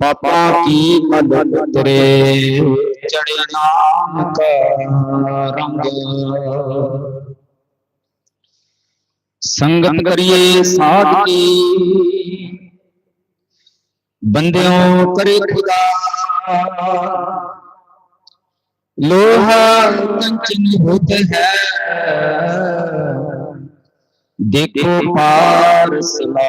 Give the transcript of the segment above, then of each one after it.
पापा की मदद तेरे चढ़े नाम का रंग संगत करिए साध की बंदियों करे खुदा लोहा कंचन होते हैं देखो पार सला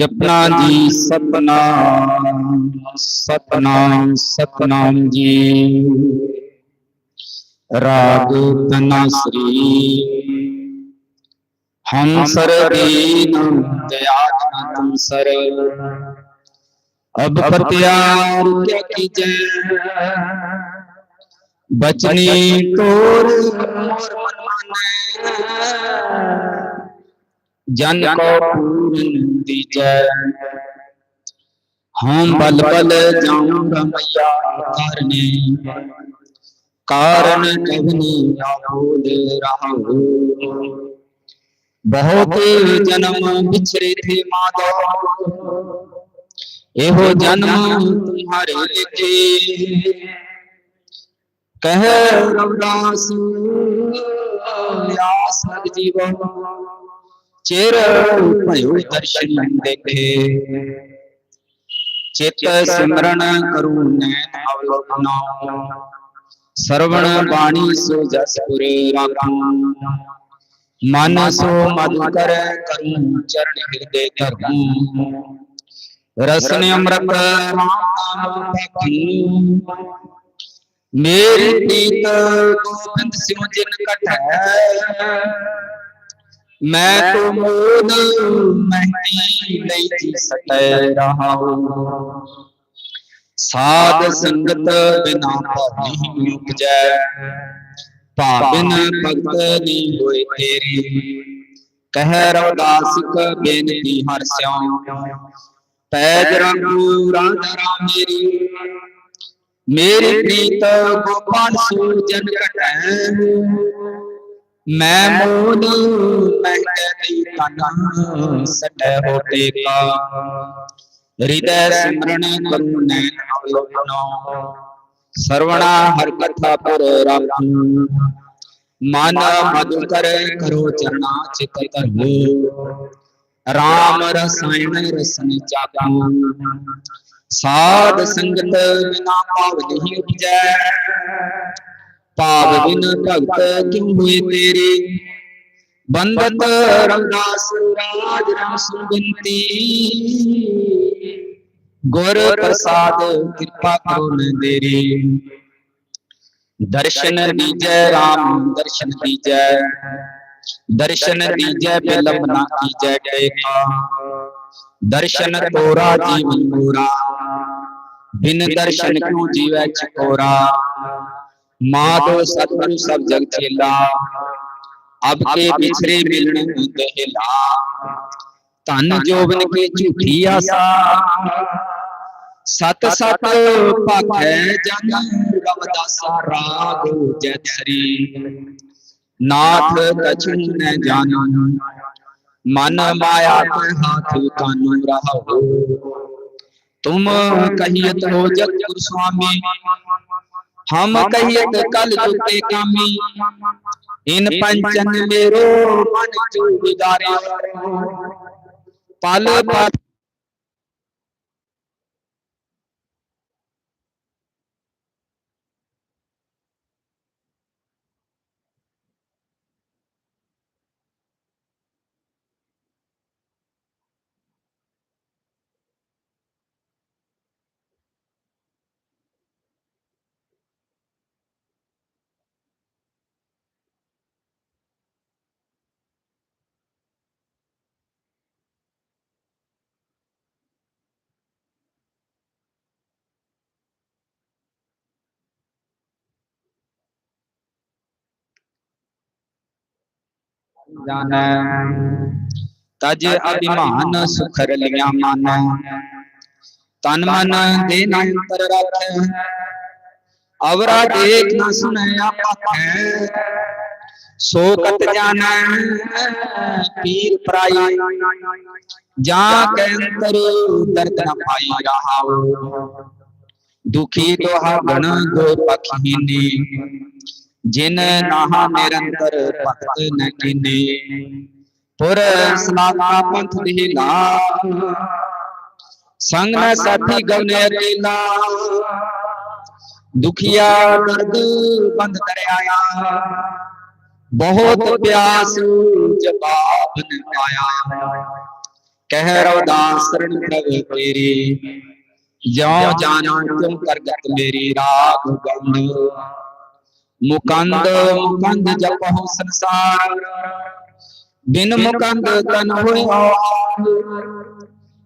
जपना जी सतनाम सतनाम सतनाम जी राग तना श्री हम सर दीन दयाल तुम सर अब प्रत्यार क्या कीजे बचनी तोर मोर मन माने जन को पूरन दीजै हम बल बल जाऊँगा मैया करने कारण कवनी बोल रहा हूँ बहुत जन्म बिछड़े थे माधव एहो जन्म तुम्हारे लेके कह रविदास व्यास जीव चेर भयो दर्शन देखे चित सिमरण करू नैन अवलोकन श्रवण वाणी सो जस पुर राखूं मन सो मधुकर करूँ चरण हृदय धरूं। रसन अमृत मेरी प्रीत गोविंद सिंह जिन कट मैं ਮੈਂ ਤੋ ਮੋਨ ਮਹਿਤੀ ਨਹੀਂ ਸਟੈ ਰਹਾ ਸਾਧ ਸੰਗਤ ਬਿਨਾ ਭਾਗੀ ਉਪਜੈ। ਭਾਵਿਨ ਭਗਤ ਨਹੀਂ ਹੋਏ ਤੇਰੀ। ਕਹਿ ਰਵਦਾਸਿਕ ਬੇਨਤੀ ਹਰ ਸਿਉ। ਪੈਜ ਰੰਗੂ ਰਾਧਾ ਮੇਰੀ। ਮੇਰੀ। ਪ੍ਰੀਤ ਗੋਪਾਲ ਸੂਜਨ ਕਟੈ मैं महकरी तना सट हृदय सिमरण अवलोकनो सर्वणा हर कथा पर राखू। मन मधुकर करो चरणा चित राम रसायन रसन चाकू साध संगत बिना पाव नहीं ਨਹੀਂ ਉਪਜੈ ਭਾਵ ਬਿਨ ਭਗਤ ਕਿਉ ਹੋਏ ਤੇਰੇ ਬੰਦਤ ਰੰਗਾਸ ਰਾਜ ਰਮ ਸੁਬੰਤੀ ਗੁਰ ਪ੍ਰਸਾਦ ਕਿਰਪਾ ਕਰੋ ਨ ਦੇਰੀ ਦਰਸ਼ਨ ਦੀਜੈ RAM ਦਰਸ਼ਨ ਦੀਜੈ ਦਰਸ਼ਨ ਦੀਜੈ ਬਿਲਮ ਨਾ ਕੀਜੈ ਟੇਕਾ ਦਰਸ਼ਨ ਤੋਰਾ ਜੀਵਨ ਮੋਰਾ ਬਿਨ ਦਰਸ਼ਨ ਕਿਉ ਜੀਵੈ ਚਕੋਰਾ माधो सतगुरु सब जग चेला। अब के बिछरे मिलन दहला धन जोबन के झूठी आसा सत सत पाखै जन रवदास राग जय श्री नाथ कछु न जान। मन माया के हाथ कानू रहो तुम कहियत हो जगत स्वामी। हम कहियत कल जुते कामी। इन पंचन मेरो मन जो गुजारे पल पल जाने। तज अभिमान सुखर लिया मान। तन मन दे ना रख। अवरा देख न सुने सो कत जाना। पीर प्राई। जा कैंतर दर्द न पाई रहा दुखी तो हवन गो पखीनी। जिन नाहा निरंतर भक्त न किने पुर सलाता पंथ दिला संग न साथी गवने अकेला। दुखिया दर्द बंद कर बहुत प्यास जवाब न पाया। कह रवदास शरण प्रभु तेरी ज्यो जानो तुम करगत मेरी राग गंड ਮੁਕੰਦ ਮੁਕੰਦ ਜਪਹੁ ਸੰਸਾਰ। ਬਿਨ ਮੁਕੰਦ ਤਨ ਹੋਇ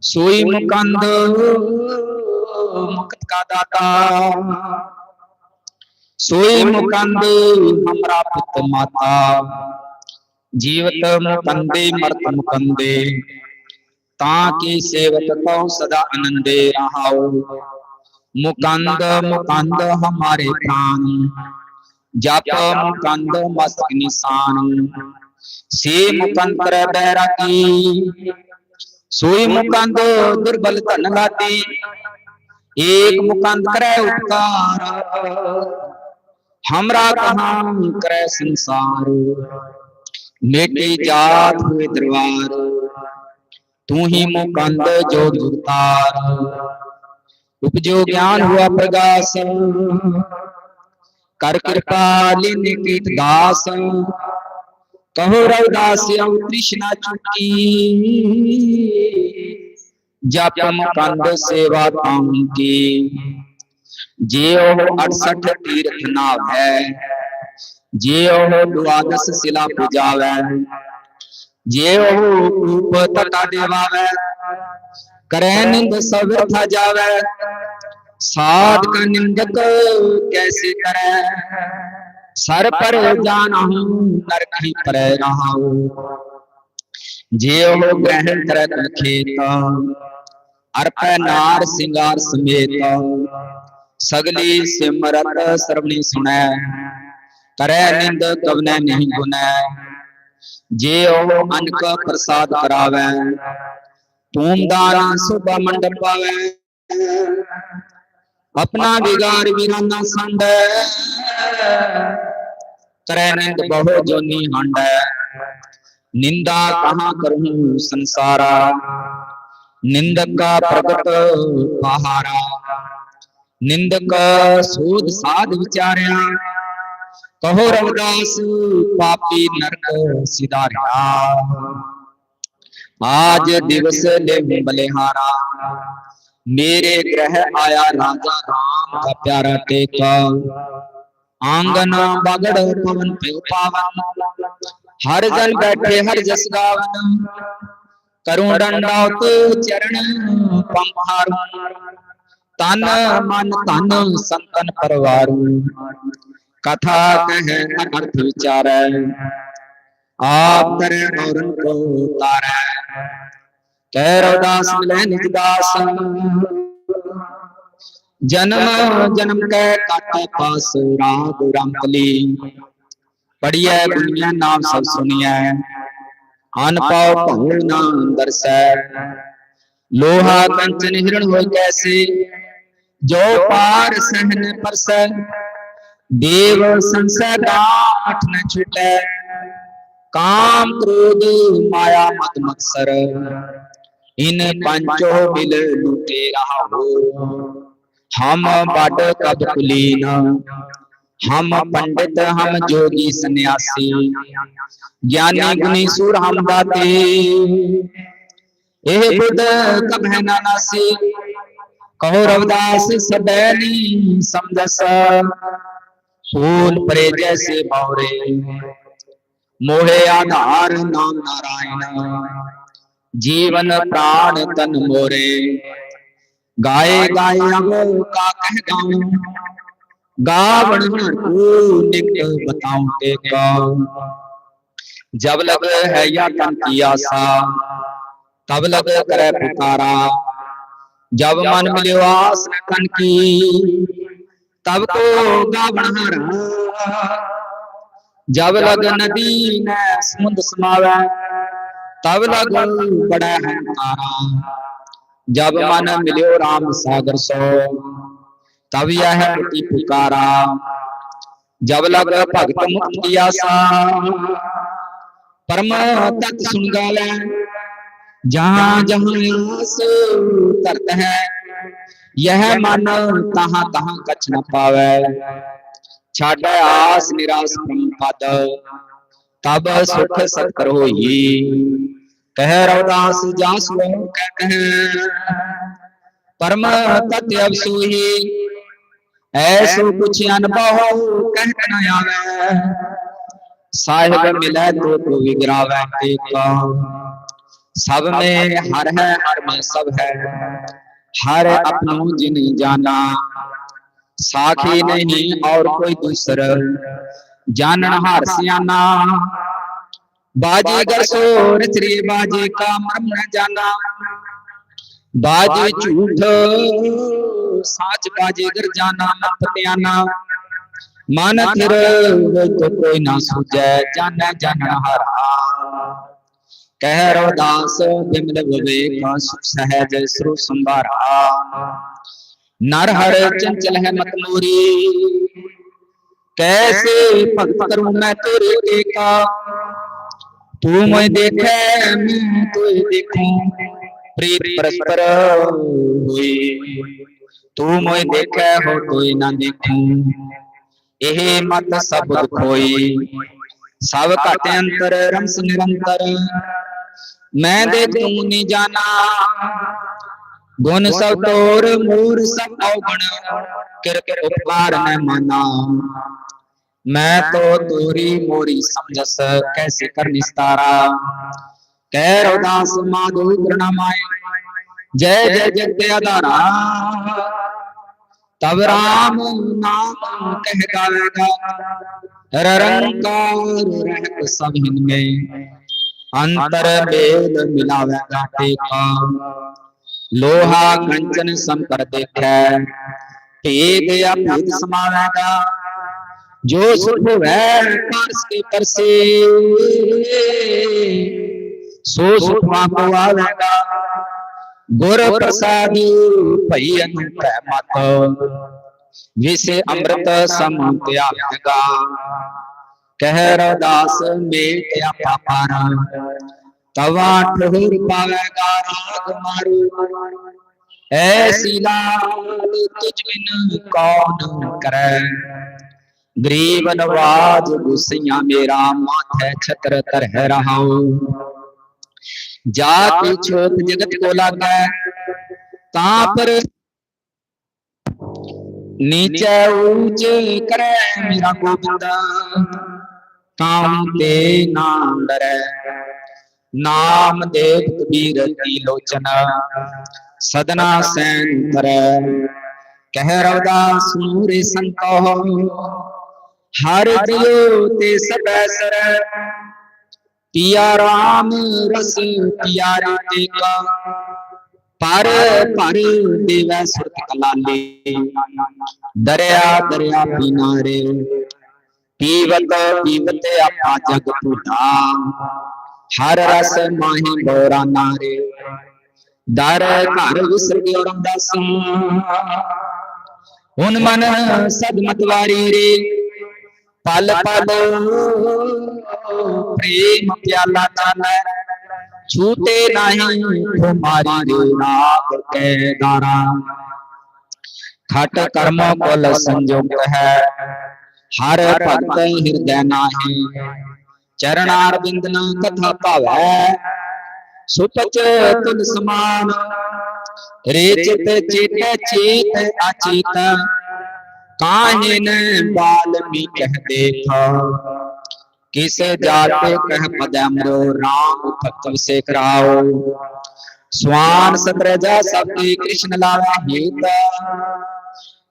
ਸੋਈ ਮੁਕੰਦ। ਮੁਕਤ ਕਾ ਦਾਤਾ। ਸੋਈ ਮੁਕੰਦ ਹਮਰਾ ਪੁੱਤ ਮਾਤਾ। ਜੀਵਤ ਮੁਕੰਦੇ ਮਰਤ ਮੁਕੰਦੇ। ਤਾਂ ਕੀ ਸੇਵਕ ਕਉ ਸਦਾ ਆਨੰਦੇ ਰਹਾਉ। ਮੁਕੰਦ ਮੁਕੰਦ ਹਮਾਰੇ ਪ੍ਰਾਨ। ਜਪ ਮੁਕੰਦ ਮਸਤਕ ਨਿਸ਼ਾਨ ਸੇ ਮੁਕੰਦ ਕਰੈ ਬੈਰਾਗੀ ਸੋਈ ਮੁਕੰਦ ਦੁਰਬਲ ਧਨ ਲਾਤੀ ਏਕ ਮੁਕੰਦ ਕਰੈ ਉਪਕਾਰ हमरा कहाँ करे संसार मेटे जात हुए दरबार तू ही मुकंद जो जुगतार उपजो ज्ञान हुआ प्रकाश कर कृपालिन निकित दास। कहो रविदास्यम कृष्णा चुकी जपम कंद सेवा ताम की। जे अड़सठ तीर्थ नाव है। जे ओह द्वादश शिला पूजावै। जे ओह रूप तथा करें निंद सब जावे। ਕਰੈ ਨਿੰਦ ਸਭ ਵਿਰਥਾ ਜਾਵੈ ਸਾਧ ਕਾ ਨਿੰਦਕ ਕੈਸੇ ਕਰੈ? ਸਰ ਪਰ ਜਾਣਹੁ ਨਰਕ ਪਰੈ ਰਹਾਉ। ਜੇ ਉਹ ਗ੍ਰਹਿਣ ਕਰੈ ਤਨ ਖੇਤ ਅਰਪੈ ਨਾਰ ਸਿੰਗਾਰ ਸਮੇਤ। ਸਗਲੀ ਸਿਮਰਤ ਸਰਵਣੀ ਸੁਣੈ ਕਰੈ ਨਿੰਦ ਕਵਨੈ ਨਹੀਂ ਗੁਨੈ। ਜੇ ਉਹ ਅਨਕ ਪ੍ਰਸਾਦ ਕਰਾਵੈ ਧੂਮਦਾਰਾ ਸੁਭਾ ਮੰਡਪ ਪਾਵੈ। अपना बिगार वीराना संड करनंद बहु जोनी हंड। निंदा कहाँ करूँ संसारा? निंदक का प्रकट पहारा निंदक सूद साध विचार्या। कहो रविदास, पापी नरक सिदारिया आज दिवस ले बलिहारा। मेरे ग्रह आया राजा राम का प्यारा टेका आँगन बगड़ पवन प्यो पावन। हर जल बैठे, हर जस गावन। करुण दंडावत तो चरण पंखार। तन मन तन संतन परिवार। कथा कह अर्थ विचार। आप तरह और उनको तारे ਕਹਿ ਰੋਦਾਸ ਮਿਲੈ ਨਿਜ ਦਾਸ। ਜਨਮ ਜਨਮ ਕੈ ਕਾਟੇ ਪਾਸ ਰਾਗ ਰੰਕਲੀ ਪੜੀਐ ਦੁਨੀਆ ਨਾਮ ਸਭ ਸੁਣੀਐ। ਅਨ ਪਾਉ ਭਉ ਨਾ ਦਰਸੈ। ਲੋਹਾ ਕੰਚਨ ਹਿਰਣ ਹੋਇ ਕੈਸੇ? ਜੋ ਪਾਰ ਸਹਨ ਪਰਸੈ। ਦੇਵ ਸੰਸੈ ਗਾਠ ਨ ਛੁਟੈ। ਕਾਮ ਕ੍ਰੋਧ ਮਾਇਆ ਮਦ ਮਕਸਰ। इन पंचो मिल लूटे रहा हो। हम बड कब कुलीन हम पंडित हम जोगी सन्यासी। ज्ञानी गुनी सुर हम दाते। एह बुद्ध कब है नानासी? कहो रविदास सबैनी समदस फूल परे जैसे भौरे मोहे आधार नाम नारायण। जीवन प्राण तन मोरे। गाए गायो का कह गाऊं, गावण बताऊँ ते का जब लग है या तन की आशा, तब लग करे पुकारा। जब मन मिले आस तन की, तब को गावन हरा। जब लग नदी ने समुद्र समावे तब लगन तो तो बड़ा है। तारा जब मन मिलो राम सागर सो तब यह पुकारा। जब लग भगत मुक्त किया सा परम तत् सुन गाल जहाँ जहाँ से तरत है यह मन तहां तहां कछ न पावे। छाड़ आस निराश परम पद तब सुख सकर होई कह रवदास जासु कह परम तथ्य अब ऐसो कुछ अनुभव कह न आवे। साहिब मिले तो तू विगरावे देखा। सब में हर है, हर में सब है। हर अपनों जिन जाना। साखी नहीं और कोई दूसरा। जानन हार सियाना बाजीगर सोर श्री बाजी का मर्म न जाना बाजी झूठ साच बाजीगर जाना न पतियाना मन फिर तो कोई ना सूझे जाने जानन हारा कह रवदास बिमल विवेक सुख सहज श्रु संभारा नर हर चंचल है मत मोरी कैसे भक्त करू मैं तोरे देखा तू मैं देखे मैं तो देखूँ प्रीत परस्पर हुई। तू मैं देखे हो कोई ना देखूँ। एह मत सब खोई सब घट अंतर रंस निरंतर। मैं दे तू नहीं जाना। गुण सब तोर मूर सब अवगुण। किर किर उपकार न माना। मैं तो तोरी मोरी समझस, कैसे कर निस्तारा कह रवदास, माधु प्रणमाय जय जय जगते अदारा तब राम नाम कह गावेगा। ररंकार रहत सब में अंतर बेद मिलावेगा टेका। लोहा कंचन सम कर देखै। भेद या भेद समावेगा जो सुख पारस के परसे सो। सुख को आवेगा गुर प्रसाद भई मत अमृत सम त्यागेगा कह रदास मेट पापारा तवा ठोर पावेगा राग मारू। ऐसी लाल तुझ बिन कौन करे गरीब नवाज़ गुसिया मेरा माथे छत्र तरह रहा जाति छोट जगत को लागे ता पर नीचे ऊंच करे मेरा गोविंदा ताऊ ते नाम डरे नाम देव कबीर की लोचन ਸਦਨਾ ਸੈਨ ਤਰੈ ਕਹਿ ਰਵਦਾਸ ਮੂਰੇ ਸੰਤੋ। ਹਰ ਜਿਉ ਤੇ ਸਬੈ ਸਰੈ। ਪਿਆ ਰਾਮ ਰਸ ਪਿਆਰੇ ਤੇ ਕਾ। ਪਰ ਪਰ ਦੇਵੈ ਸੁਰਤ ਕਲਾਲੇ। ਦਰਿਆ ਦਰਿਆ ਪੀਨਾਰੇ। ਪੀਵਤ ਪੀਵਤ ਆਪਾ ਜਗ ਭੂਤਾ ਹਰ ਰਸ ਮਾਹੀ ਬੋਰਾ ਨਾਰੇ। ਦਰ ਘਰ ਵਿਸਰ ਗਿਓ ਰਮਦਾਸ ਹੁਣ ਮਨ ਸਦ ਮਤਵਾਰੀ ਰੇ ਪਲ ਪਲ ਪ੍ਰੇਮ ਪਿਆਲਾ ਚਾਲੈ ਛੂਟੇ ਨਹੀਂ ਤੁਮਾਰੀ ਰੇ ਨਾਗ ਕੇ ਦਾਰਾ ਖਟ ਕਰਮ ਕੋਲ ਸੰਜੋਗ ਹੈ ਹਰ ਭਗਤ ਹਿਰਦੈ ਨਾਹੀ ਚਰਨਾਰ ਬਿੰਦਨਾ ਕਥਾ ਭਾਵੈ ਸੁਪਚ सुतचेतन समान। रेचित चित चेत अचित। कानन बाल्मी कह देखा। किस जात कह पद अमरो, राम भक्तम से कराओ स्वान सतरजा सबके कृष्ण लावा हेता।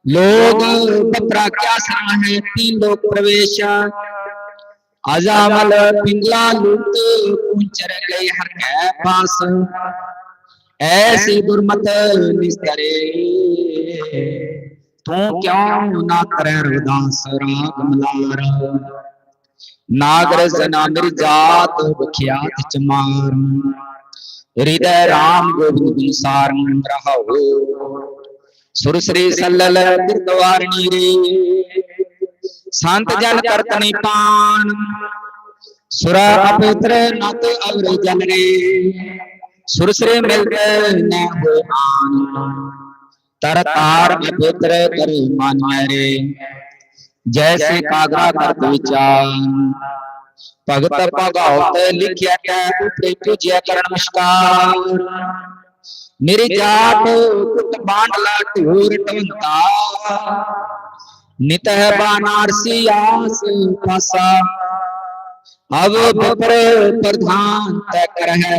लोग पत्रा क्या सरा है तीन लोग प्रवेश। அஜாமல் பிங்களா லூத்து கூச்சர கை ஹர் கே பாஸ் ऐसी दुर्मत निस्तरे तू क्यों ना करे रुदास राग मलार नागर जना निर्जात विख्यात चमार हृदय राम गोविंद गुणसार रहो सुरश्री सलल गिरदवारणी रे संत जन करतनी पान। सुरा अपपुत्र नत अवर जन रे सुर श्री मिलते न हो आन तर तार अपपुत्र कर मन रे जैसे कागरा कर विचार भगत भगावत लिखिया कै उपरे पूजिया कर नमस्कार। मेरी जाट कुट बांडला ढूर टंता नित है अब प्रधान कर है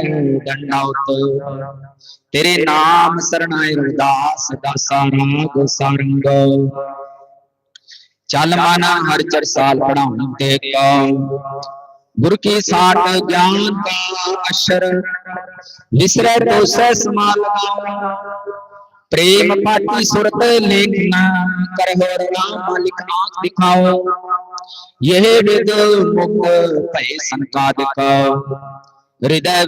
तेरे नाम शरणाय सारंग। चल माना हर चर साल पढ़ा देखो गुरु की साठ ज्ञान का अशर विसरे तो से प्रेम पाटी सुरत लेखना कर करहो राम आँख दिखाओ। यह हृदय मुख हृदय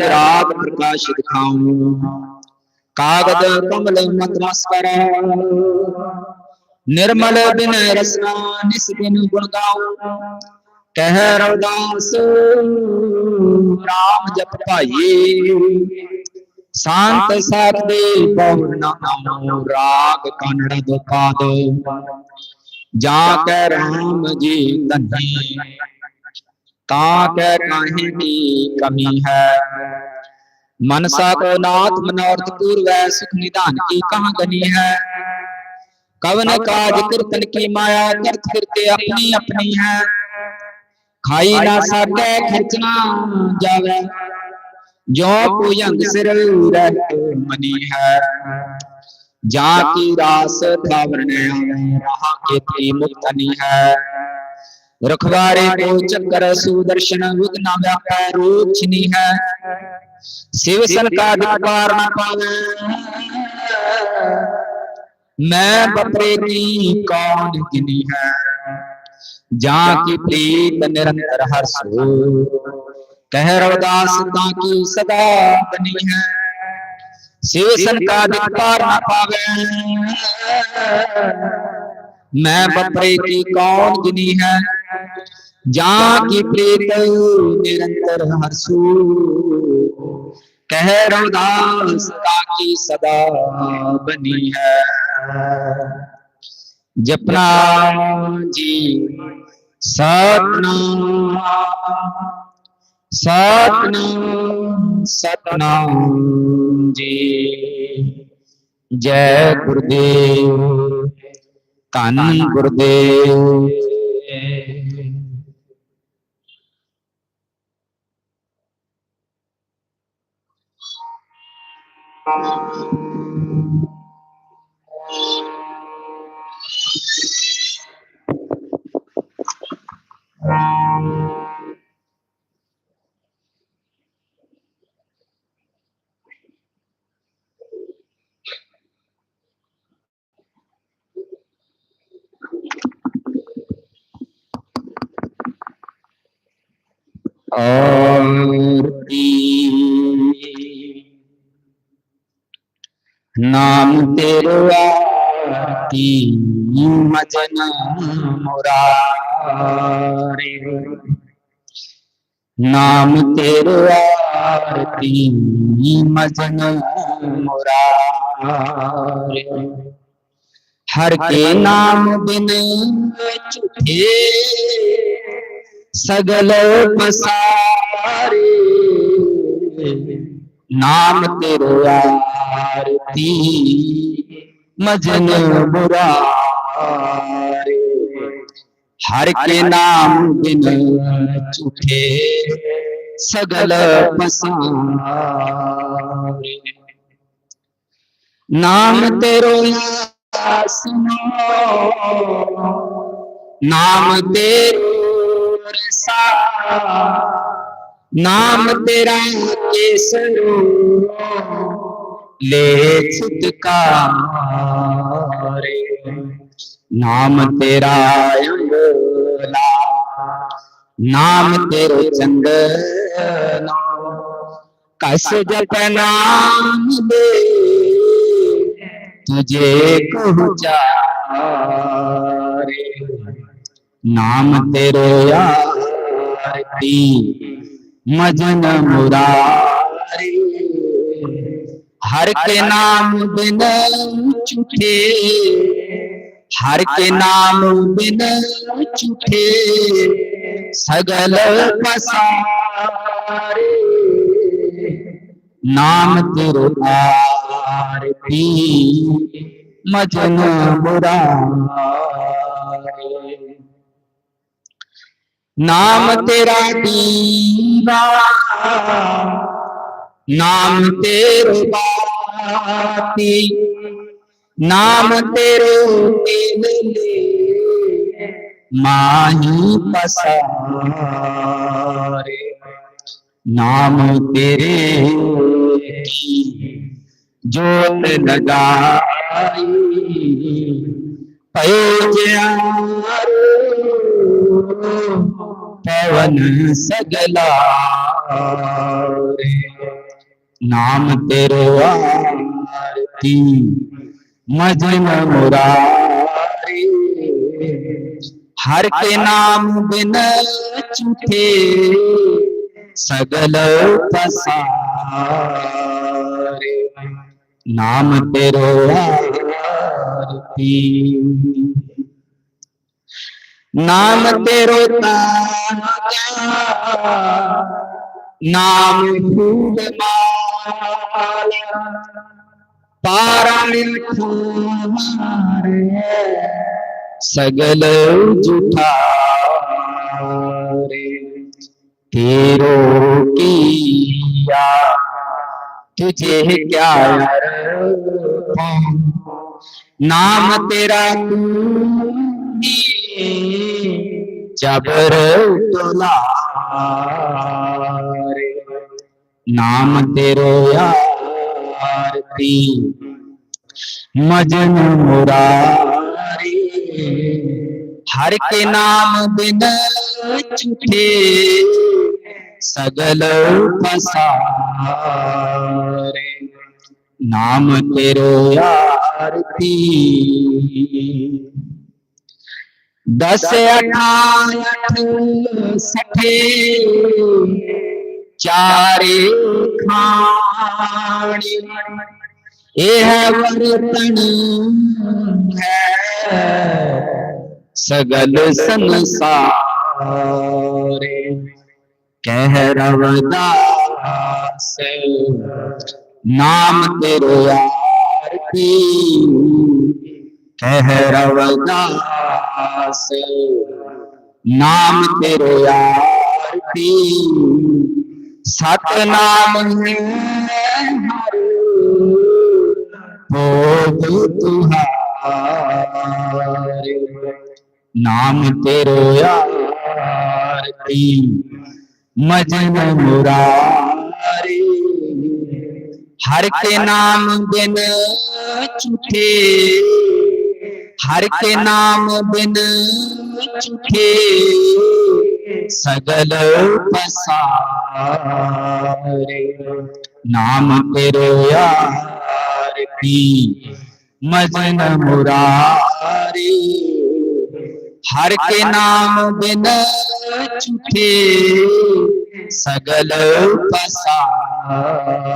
प्रकाश दिखाओ। कागद कमल मत निर्मल बिन रसना निस बिन गुण गाओ कह रविदास राम जप पाई ਸੰਤ ਸਾਥ ਦੇ ਪਉਰ ਨਾਮ ਰਾਗ ਕਾਨੜ ਦੁਖਾ ਦੋ ਜਾ ਕੈ ਰਾਮ ਜੀ ਤਹੀ ਤਾ ਕੈ ਕਾਹੇ ਦੀ ਕਮੀ ਹੈ? ਮਨਸਾ ਕੋ ਨਾਥ ਮਨੋਰਥ ਪੂਰਵੈ ਸੁਖ ਨਿਧਾਨ ਕੀ ਕਹਾ ਗਨੀ ਹੈ? ਕਵਨ ਕਾਜ ਕੀਰਤਨ ਕੀ ਮਾਇਆ ਕਰਤ ਕਰਤੇ ਆਪਣੀ ਆਪਣੀ ਹੈ। ਖਾਈ ਨਾ ਸਾਕੇ ਖਿਚਣਾ ਜਾਵੇ। जो पुयंग सिर रहत मनी है जा की रास थावरण रहा के थी मुक्तनी है रखवारे को चक्कर सुदर्शन विघ्न व्यापा रूप छिनी है शिव सन का अधिकार न पावे मैं बपरे की कौन गिनी है जा की प्रीत निरंतर हर्षो कह रवदास की सदा बनी है। शिव का अधिकार न पावे। मैं बपरे की कौन गिनी है? जा की प्रीत निरंतर हर्षो कह रवदास की सदा बनी है। जपना जी सतनाम सतनाम सतनाम जी। जय गुरुदेव। धन गुरुदेव। नाम तेरो आरती मजन मुरारे। नाम तेरो आरती मजन मुरारे। हर के नाम बिन चुठे। सगल पसारे नाम तेरो आरती मजन बुरारे हर के नाम बिन झूठे सगल पसारे नाम तेरो सुनो नाम तेरो रसा नाम तेरा केसरो ले छुटकारे नाम तेरा अंगला नाम तेरो चंदना कस जप नाम दे तुझे पहुँचा रे नाम तेरो आरती मजन मुरारी। हर के नाम बिन चुठे हर के नाम बिन चुठे सगल पसारे। नाम तेरो आरती मजन मुरारी। नाम तेरा दीवा नाम तेरो बाती नाम तेरो माही पसारे। नाम तेरे की जोत लगाई पवन सगला नाम तेरो आरती, मजन मुरारी। हर के नाम बिन चुठे सगल पसारे नाम तेरो आरती नाम तेरो नाम फूल तुम्हारे सगल जुठारे तेरो किया तुझे क्या नाम तेरा जबर तोला नाम तेरो आरती मजन मुरारी हर के नाम बिन चुठे सगल पसारे नाम तेरो आरती। दस अठाठ सठे, चारे खाणी। यह वर्तन है, सगल संसारे। कह रवदास नाम तेरो रवदास नाम तेरो सतनाम है हरे भोग तुहारे। नाम तेरो आरती मजन मुरारी। हर के नाम बिन चुठे हर के नाम बिन चुठे सगल पसारे। नाम तेरो आरती मजन मुरारी। हर के नाम बिन चुठे सगल पसारे।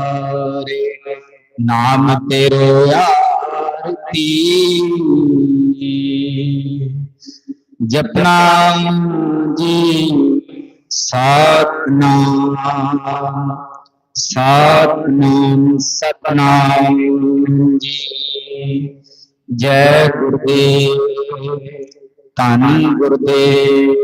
नाम तेरो आरती। जपना जी सतनाम सतनाम सतनाम जी। जय गुरुदेव। धन गुरुदेव